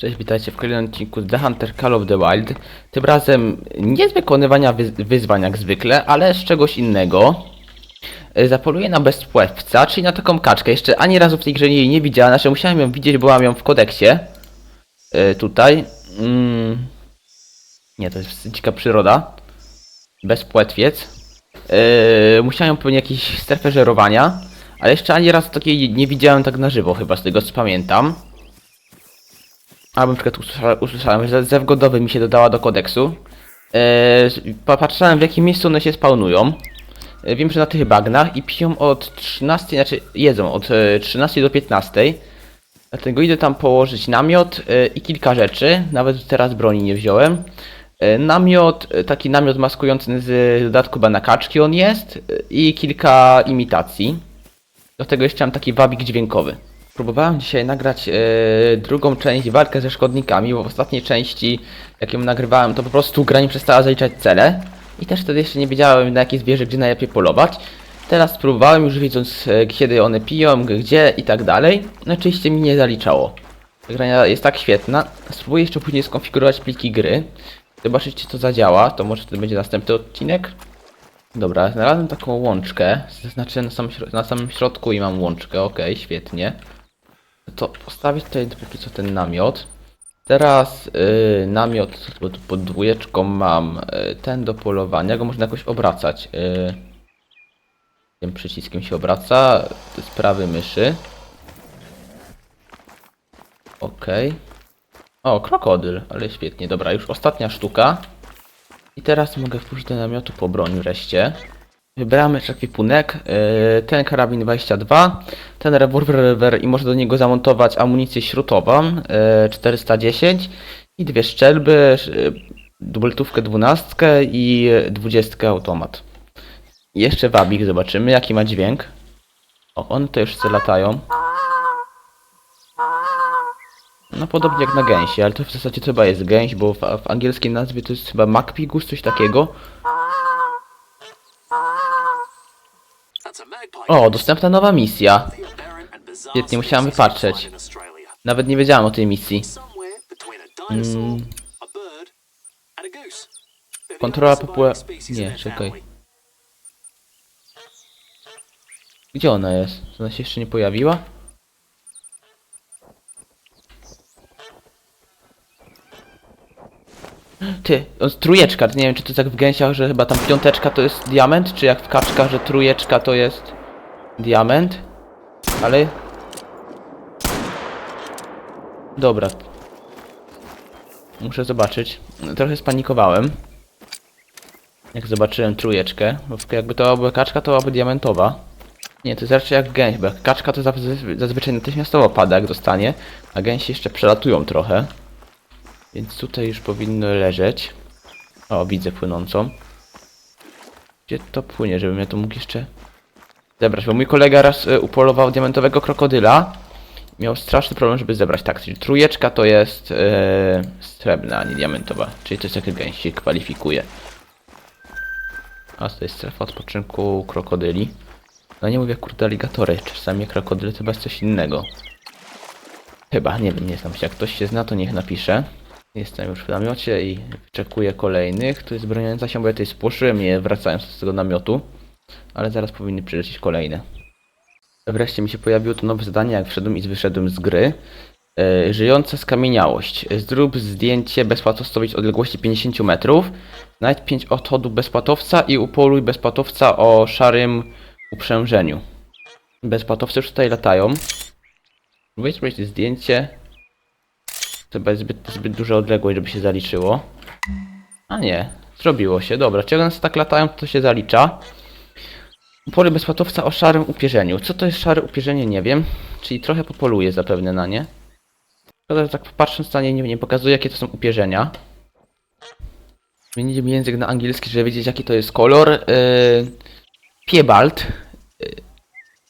Cześć, witajcie w kolejnym odcinku z The Hunter Call of the Wild. Tym razem nie z wykonywania wyz wyzwań jak zwykle, ale z czegoś innego. E, Zapoluję na bezpłewca, czyli na taką kaczkę. Jeszcze ani razu w tej grze jej nie widziałem, znaczy musiałem ją widzieć, bo mam ją w kodeksie. E, tutaj. Mm. Nie, to jest dzika przyroda. Bezpłetwiec. E, musiałem pewnie jakieś strefę żerowania, ale jeszcze ani razu takiej nie widziałem tak na żywo, chyba z tego co pamiętam. Albo na przykład usłysza, usłyszałem, że zew godowy mi się dodała do kodeksu. Eee, patrzyłem w jakim miejscu one się spawnują. E, wiem, że na tych bagnach i piją od 13, znaczy jedzą od e, 13 do 15. Dlatego idę tam położyć namiot e, i kilka rzeczy. Nawet teraz broni nie wziąłem. E, namiot, e, taki namiot maskujący z dodatku chyba na kaczki on jest e, i kilka imitacji. Do tego jeszcze mam taki wabik dźwiękowy. Próbowałem dzisiaj nagrać e, drugą część walkę ze szkodnikami, bo w ostatniej części, jak ją nagrywałem, to po prostu gra nie przestała zaliczać cele. I też wtedy jeszcze nie wiedziałem na jakie zwierzę, gdzie najlepiej polować. Teraz spróbowałem już wiedząc e, kiedy one piją, gdzie i tak dalej. No oczywiście mi nie zaliczało. Ta gra jest tak świetna. Spróbuję jeszcze później skonfigurować pliki gry. Zobaczyć czy to zadziała, to może wtedy będzie następny odcinek. Dobra, znalazłem taką łączkę. Zaznaczyłem na samym, na samym środku i mam łączkę, okej, świetnie. To postawię tutaj póki co ten namiot. Teraz y, namiot, tu pod dwójeczką mam y, ten do polowania, go można jakoś obracać. Y, tym przyciskiem się obraca, jest prawy myszy. Okej. O, krokodyl, ale świetnie, dobra, już ostatnia sztuka. I teraz mogę wpuścić do namiotu po broń wreszcie. Wybramy jeszcze ekwipunek, yy, ten karabin 22, ten rewolwer i można do niego zamontować amunicję śrutową yy, 410 i dwie szczelby, yy, dubeltówkę 12 i 20 automat. I jeszcze wabik, zobaczymy jaki ma dźwięk. O, one to już latają. No podobnie jak na gęsi, ale to w zasadzie to chyba jest gęś, bo w, w angielskiej nazwie to jest chyba macpigus, coś takiego. O, dostępna nowa misja. Świetnie, musiałem wypatrzeć. Nawet nie wiedziałem o tej misji. Mm. Kontrola populacji... Nie, czekaj. Gdzie ona jest? Ona się jeszcze nie pojawiła? Ty, trójeczka, nie wiem czy to jest jak w gęsiach, że chyba tam piąteczka to jest diament, czy jak w kaczkach, że trójeczka to jest diament. Ale... Dobra. Muszę zobaczyć. Trochę spanikowałem. Jak zobaczyłem trójeczkę, bo jakby to była kaczka, to byłaby diamentowa. Nie, to jest raczej jak gęś, bo jak kaczka to zazwy- zazwyczaj natychmiastowo pada, jak dostanie, a gęsi jeszcze przelatują trochę. Więc tutaj już powinno leżeć. O, widzę płynącą. Gdzie to płynie, żebym ja to mógł jeszcze zebrać? Bo mój kolega raz y, upolował diamentowego krokodyla. Miał straszny problem, żeby zebrać. Tak, czyli trójeczka to jest yy, srebrna, a nie diamentowa. Czyli to jest jak gęś się kwalifikuje. A to jest strefa odpoczynku krokodyli. No nie mówię kurde aligatory, czasami krokodyle to chyba jest coś innego. Chyba, nie wiem, nie znam się. Jak ktoś się zna, to niech napisze. Jestem już w namiocie i wyczekuję kolejnych. Tu jest broniąca się, bo ja tutaj spłoszyłem je wracając z tego namiotu. Ale zaraz powinny przylecieć kolejne. Wreszcie mi się pojawiło to nowe zadanie, jak wszedłem i wyszedłem z gry. E, żyjąca skamieniałość. Zrób zdjęcie bezpłatowcowi z odległości 50 metrów. Znajdź 5 odchodów bezpłatowca i upoluj bezpłatowca o szarym uprzężeniu. Bezpłatowce już tutaj latają. Próbuję zrobić zdjęcie. Chyba jest zbyt, zbyt duża odległość, żeby się zaliczyło. A nie, zrobiło się. Dobra, czy one tak latają, to się zalicza. Upoluj bezpłatowca o szarym upierzeniu. Co to jest szare upierzenie, nie wiem. Czyli trochę popoluję zapewne na nie. Szkoda, że tak patrząc na nie, nie, nie pokazuje, jakie to są upierzenia. Zmieniliśmy język na angielski, żeby wiedzieć, jaki to jest kolor. Yy, Piebald. Yy,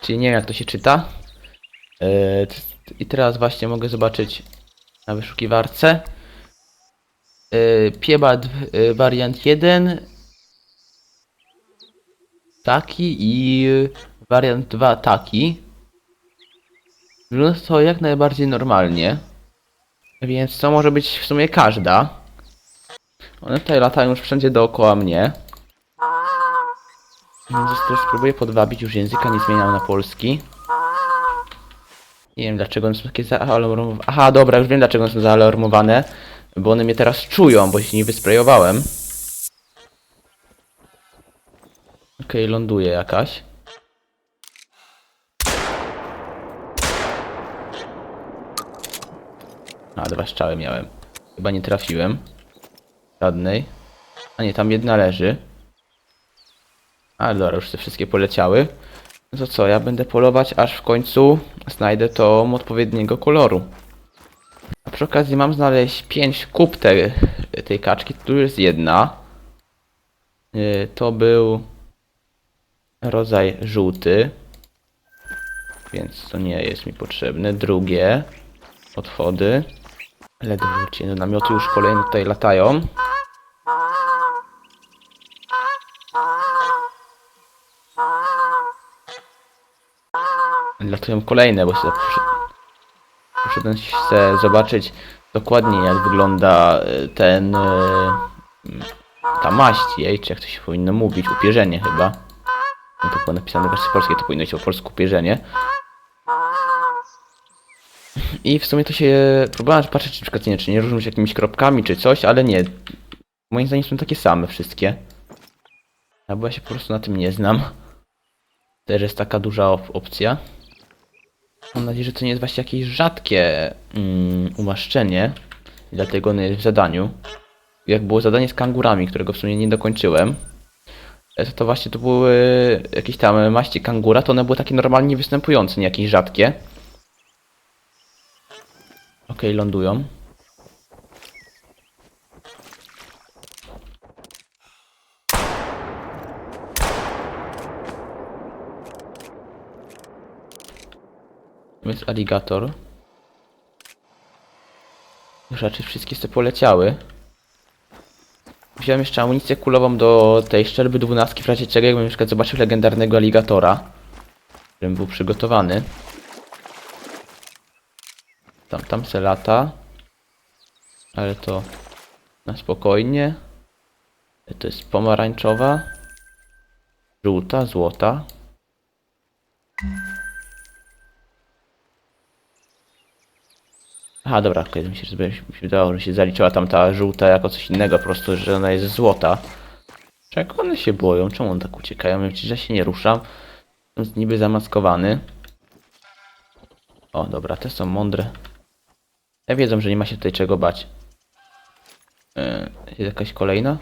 czyli nie wiem, jak to się czyta. Yy, I teraz właśnie mogę zobaczyć na wyszukiwarce. Yy, Piebald yy, wariant 1 taki i wariant 2 taki. Wygląda to jak najbardziej normalnie. Więc to może być w sumie każda. One tutaj latają już wszędzie dookoła mnie. Więc też spróbuję podwabić, już języka nie zmieniam na polski. Nie wiem dlaczego one są takie zaalarmowane. Aha, dobra, już wiem dlaczego one są zaalarmowane. Bo one mnie teraz czują, bo się nie wysprejowałem. Okej, ląduje jakaś. A, dwa strzały miałem. Chyba nie trafiłem. Żadnej. A nie, tam jedna leży. Ale dobra, już te wszystkie poleciały. No to co, ja będę polować, aż w końcu znajdę tą odpowiedniego koloru. A przy okazji mam znaleźć 5 kup te, tej kaczki, tu jest jedna. Yy, To był rodzaj żółty. Więc to nie jest mi potrzebne. Drugie. Odchody. Ledwo wróciłem do namiotu, już kolejne tutaj latają. Latują kolejne, bo się poszedłem- się zobaczyć dokładnie jak wygląda e, ten e, ta maść jej, czy jak to się powinno mówić, upierzenie chyba. No to było napisane w wersji polskiej, to powinno być po polsku upierzenie. I w sumie to się próbowałem patrzeć, czy przykład nie, czy nie różnią się jakimiś kropkami, czy coś, ale nie. Moim zdaniem są takie same wszystkie. Albo ja się po prostu na tym nie znam. Też jest taka duża op opcja. Mam nadzieję, że to nie jest właśnie jakieś rzadkie mm, umaszczenie. Dlatego ono jest w zadaniu. Jak było zadanie z kangurami, którego w sumie nie dokończyłem. E, To, to właśnie to były jakieś tam maści kangura, to one były takie normalnie występujące, nie jakieś rzadkie. Okej, lądują. Tu Jest aligator. Raczej wszystkie te poleciały. Wziąłem jeszcze amunicję kulową do tej szczelby 12 w razie czego jakbym na przykład zobaczył legendarnego aligatora. Którym był przygotowany. Tam, tam se lata. Ale to na spokojnie. To jest pomarańczowa. Żółta, złota. Aha, dobra, okej, mi się, mi się wydawało, że się zaliczyła tam ta żółta jako coś innego, po prostu, że ona jest złota. Czego one się boją? Czemu one tak uciekają? Ja przecież ja się nie ruszam. Jest niby zamaskowany. O, dobra, te są mądre. Ja wiedzą, że nie ma się tutaj czego bać. Yy, jest jakaś kolejna?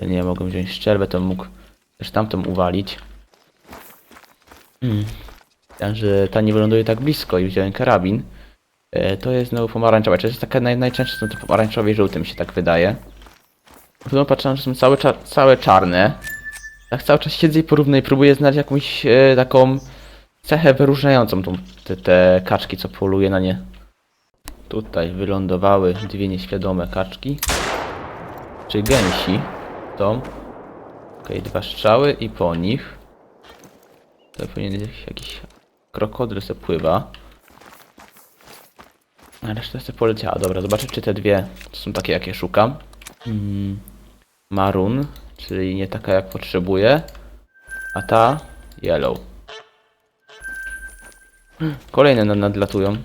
Ja nie mogę wziąć szczerbę, to mógł też tamtą uwalić. Hmm. Że ta nie wyląduje tak blisko i wziąłem karabin. E, to jest znowu pomarańczowa. To jest taka naj, najczęstsze są te pomarańczowe i żółte mi się tak wydaje. Potem patrzę, że są całe, cza całe czarne. Tak cały czas siedzę i porównuję, próbuję znaleźć jakąś e, taką cechę wyróżniającą tą, te, te kaczki, co poluje na nie. Tutaj wylądowały dwie nieświadome kaczki. Czy gęsi. Tą. Okej, dwa strzały i po nich. To powinien jakiś, jakiś krokodyl se pływa. A reszta se poleciała. Dobra, zobaczę czy te dwie to są takie jakie szukam. Mm, czyli nie taka jak potrzebuję. A ta yellow. Kolejne nad- nadlatują.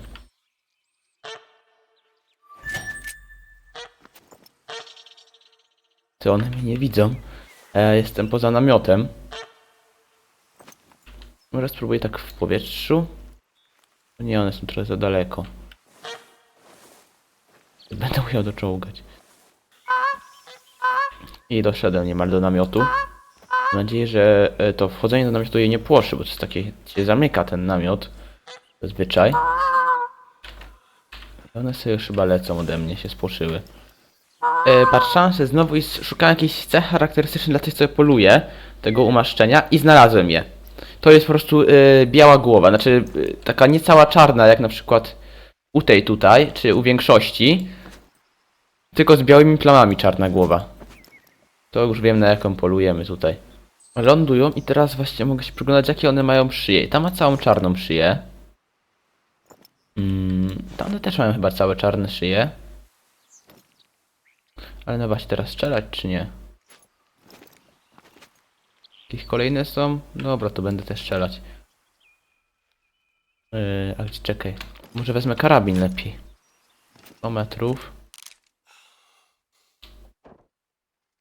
Ty one mnie nie widzą. Ja jestem poza namiotem. Może spróbuję tak w powietrzu. Nie, one są trochę za daleko. Będę musiał doczołgać. I doszedłem niemal do namiotu. Mam nadzieję, że e, to wchodzenie do namiotu jej nie płoszy, bo to jest takie, się zamyka ten namiot. Zazwyczaj. One sobie już chyba lecą ode mnie, się spłoszyły. E, patrzyłem się znowu i szukałem jakiejś cech charakterystycznych dla tych, co poluje, tego umaszczenia i znalazłem je. To jest po prostu e, biała głowa, znaczy e, taka niecała czarna, jak na przykład u tej tutaj, czy u większości, tylko z białymi plamami czarna głowa. To już wiem na jaką polujemy tutaj. Lądują i teraz właśnie mogę się przyglądać jakie one mają szyję. Ta ma całą czarną szyję. Mm, tamte też mają chyba całe czarne szyje. Ale no właśnie teraz strzelać czy nie? Jakieś kolejne są? Dobra, to będę też strzelać. Yy, ale czekaj. Może wezmę karabin lepiej. 100 metrów.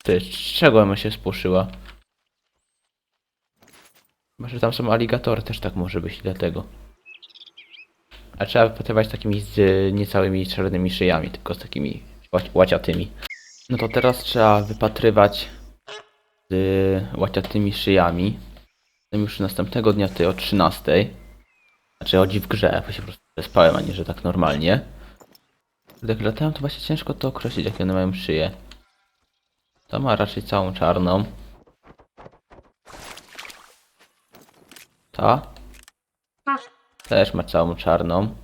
Ty, czego ona się spłoszyła? Może tam są aligatory, też tak może być, dlatego. A trzeba wypatrywać takimi z y, niecałymi czarnymi szyjami, tylko z takimi łaci- łaciatymi. No to teraz trzeba wypatrywać z y, łaciatymi szyjami. Potem już następnego dnia ty o 13. Znaczy chodzi w grze, bo się po prostu spałem, a nie że tak normalnie. Jak latają to właśnie ciężko to określić jakie one mają szyję. Ta ma raczej całą czarną. Ta? Też ma całą czarną.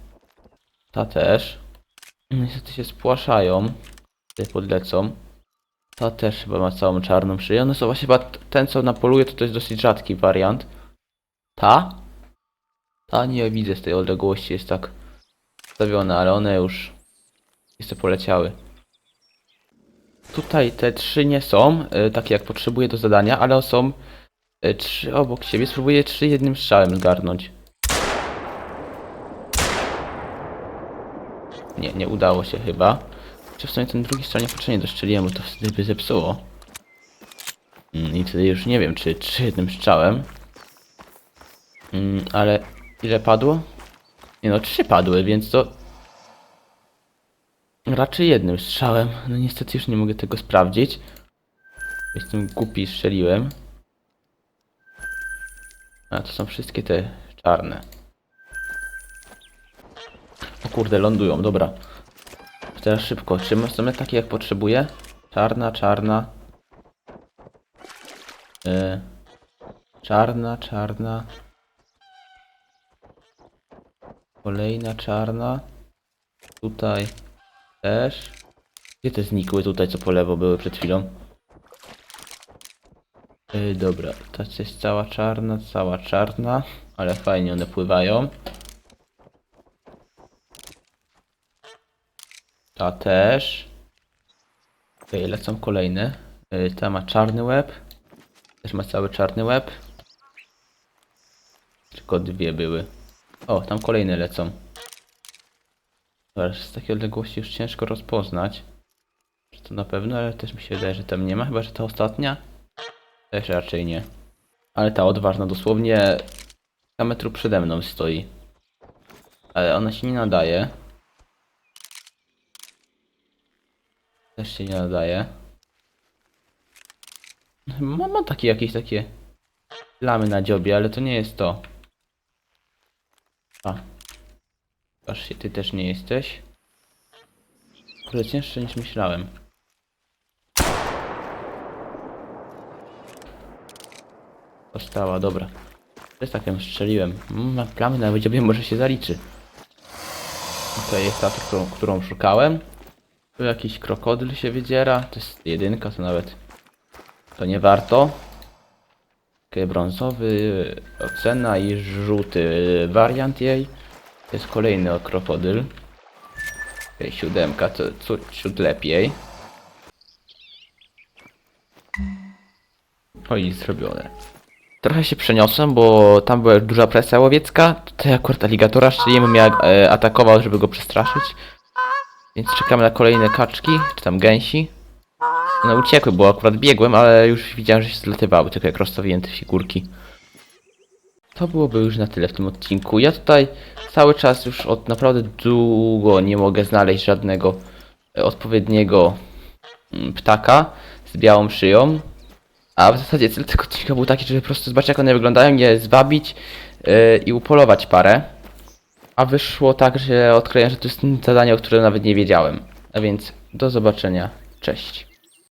Ta też. Niestety się spłaszają. Tutaj podlecą. Ta też chyba ma całą czarną szyję. One są właśnie chyba ten co na poluje to, to jest dosyć rzadki wariant. Ta? Ta nie widzę z tej odległości, jest tak stawiona, ale one już jeszcze poleciały. Tutaj te trzy nie są, y, takie jak potrzebuję do zadania, ale są y, trzy obok siebie. Spróbuję trzy jednym strzałem zgarnąć. Nie, nie udało się chyba. Czy w sumie ten drugi strzał niepotrzebnie dostrzeliłem, bo to wtedy by zepsuło. Mm, I wtedy już nie wiem, czy trzy jednym strzałem. Mm, ale ile padło? Nie no, trzy padły, więc to... Raczej jednym strzałem. No niestety już nie mogę tego sprawdzić. Jestem głupi, strzeliłem. A to są wszystkie te czarne. O kurde, lądują, dobra. Teraz szybko. Czy są takie jak potrzebuję? Czarna, czarna. Yy. Czarna, czarna. Kolejna czarna. Tutaj też. Gdzie te znikły tutaj, co po lewo były przed chwilą? Yy, dobra, ta jest cała czarna, cała czarna, ale fajnie one pływają. Ta też. Okej, lecą kolejne. Yy, ta ma czarny łeb. Też ma cały czarny łeb. Tylko dwie były. O, tam kolejne lecą. Z takiej odległości już ciężko rozpoznać. Czy to na pewno, ale też mi się wydaje, że tam nie ma. Chyba, że ta ostatnia? Też raczej nie. Ale ta odważna dosłownie 100 metrów przede mną stoi. Ale ona się nie nadaje. Też się nie nadaje. Ma, ma takie jakieś takie plamy na dziobie, ale to nie jest to. A. Aż się ty też nie jesteś. Kurde, cięższe niż myślałem. Została, dobra. Też tak ją strzeliłem. Mm, Ma plamy na dziobie, może się zaliczy. Okej, jest ta, którą, którą szukałem. Tu jakiś krokodyl się wydziera. To jest jedynka, to nawet to nie warto. Okej, brązowy, ocena i żółty wariant jej. To jest kolejny krokodyl. Okej, siódemka, to cud, ciut lepiej. Oj, zrobione. Trochę się przeniosłem, bo tam była duża presja łowiecka. Tutaj akurat aligatora szczeliłem, ja e, atakował, żeby go przestraszyć. Więc czekamy na kolejne kaczki, czy tam gęsi. One uciekły, bo akurat biegłem, ale już widziałem, że się zlatywały, tylko jak rozstawiłem te figurki. To byłoby już na tyle w tym odcinku. Ja tutaj cały czas już od naprawdę długo nie mogę znaleźć żadnego e, odpowiedniego mm, ptaka z białą szyją. A w zasadzie cel tego odcinka był taki, żeby po prostu zobaczyć jak one wyglądają, je zwabić yy, i upolować parę. A wyszło tak, że odkryłem, że to jest zadanie, o którym nawet nie wiedziałem. A więc do zobaczenia. Cześć.